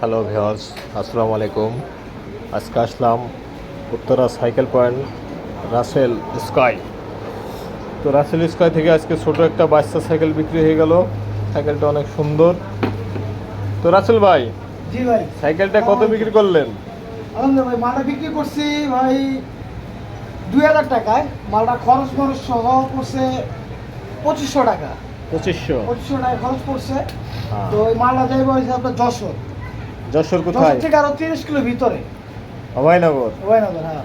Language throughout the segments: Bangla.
হ্যালো ভিওস আসসালামু আলাইকুম আজকে আসলাম Uttara cycle point Russell Sky তো রাসেল স্কাই থেকে আজকে ছোট একটা বাচ্চা সাইকেল বিক্রি হয়ে গেল। সাইকেলটা অনেক সুন্দর। তো রাসেল ভাই জি ভাই। সাইকেলটা কত বিক্রি করলেন? আলহামদুলিল্লাহ ভাই মালটা বিক্রি করছি ভাই দুই হাজার টাকায়। মালটা খরচ খরচ সহ পড়ছে পঁচিশশো টাকা। পঁচিশশো। পঁচিশশো টাকা খরচ পড়ছে। হ্যাঁ। তো ওই মালটা যাইব আপনার যশোর। যশোর কোথায়? থেকে আরও তিরিশ কিলো ভিতরে। অভয়নগর? ওয়াইনগর হ্যাঁ।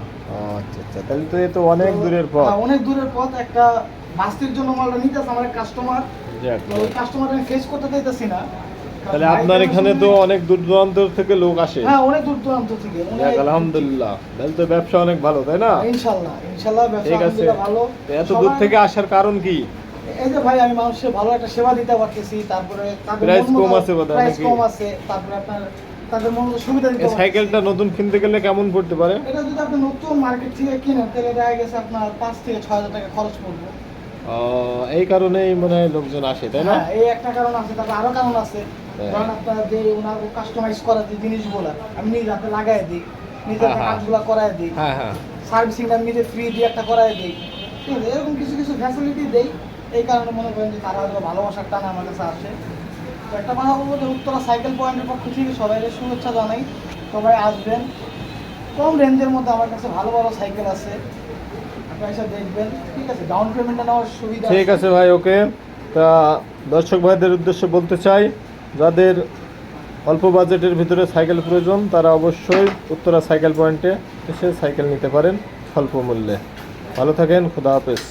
আচ্ছা আচ্ছা তাহলে তো এ তো অনেক দূরের পথ। হ্যাঁ, অনেক দূরের পথ। একটা বাস্তির জন্য মালটা নিতেছে আমার কাস্টমার ওই কাস্টমার আমি ফেস করতে চাইতেছি না। তাহলে আপনার এখানে তো অনেক দূর দূরান্ত থেকে লোক আসে। হ্যাঁ অনেক দূর দূরান্ত থেকে যাক আলহামদুলিল্লাহ। তাহলে তো ব্যবসা অনেক ভালো তাই না? ইনশাল্লাহ ইনশাল্লাহ ব্যবসা ঠিক আছে। ভালো। এত দূর থেকে আসার কারণ কি? এই যে ভাই আমি মানুষের ভালো একটা সেবা দিতে পারতেছি। তারপরে মতো- কম আছে বোধহয় price কম আছে। তারপরে আপনার তাদের মন সুবিধা দিতে সাইকেলটা নতুন কিনতে গেলে কেমন পড়তে পারে? এটা যদি আপনি নতুন মার্কেট থেকে কিনেন তাহলে দেখা গেছে আপনার পাঁচ থেকে ছয় হাজার টাকা খরচ পড়বে। এই কারণেই মনে হয় লোকজন আসে তাই না? হ্যাঁ এই একটা কারণ আছে তারপর আরও কারণ আছে। হ্যাঁ। ধরেন আপনার যে ওনার কাস্টমাইজ করা যে জিনিসগুলো আমি নিজে হাতে লাগাই দিই নিজে হ্যাঁ, হ্যাঁ। কাজগুলো করাই দিই। হ্যাঁ হ্যাঁ। সার্ভিসিংটা নিজে ফ্রি দিয়ে একটা করাই দিই। এরকম কিছু কিছু ফ্যাসিলিটি দেই। এই কারণে মনে করেন যে তারা ভালোবাসার টানা আমার কাছে আসে। একটা কথা বলব যে উত্তরা সাইকেল পয়েন্টের পক্ষ থেকে সবাই শুভেচ্ছা জানাই। সবাই আসবেন। কম রেঞ্জের মধ্যে আমার কাছে ভালো ভালো সাইকেল আছে। আপনারা দেখবেন। ঠিক আছে ডাউন পেমেন্টটা নেওয়ার সুবিধা ঠিক আছে। ভাই ওকে। তা দর্শক ভাইদের উদ্দেশ্যে বলতে চাই যাদের অল্প বাজেটের ভিতরে সাইকেল প্রয়োজন তারা অবশ্যই উত্তরা সাইকেল পয়েন্টে এসে সাইকেল নিতে পারেন স্বল্প মূল্যে। ভালো থাকেন খুদা হাফেজ।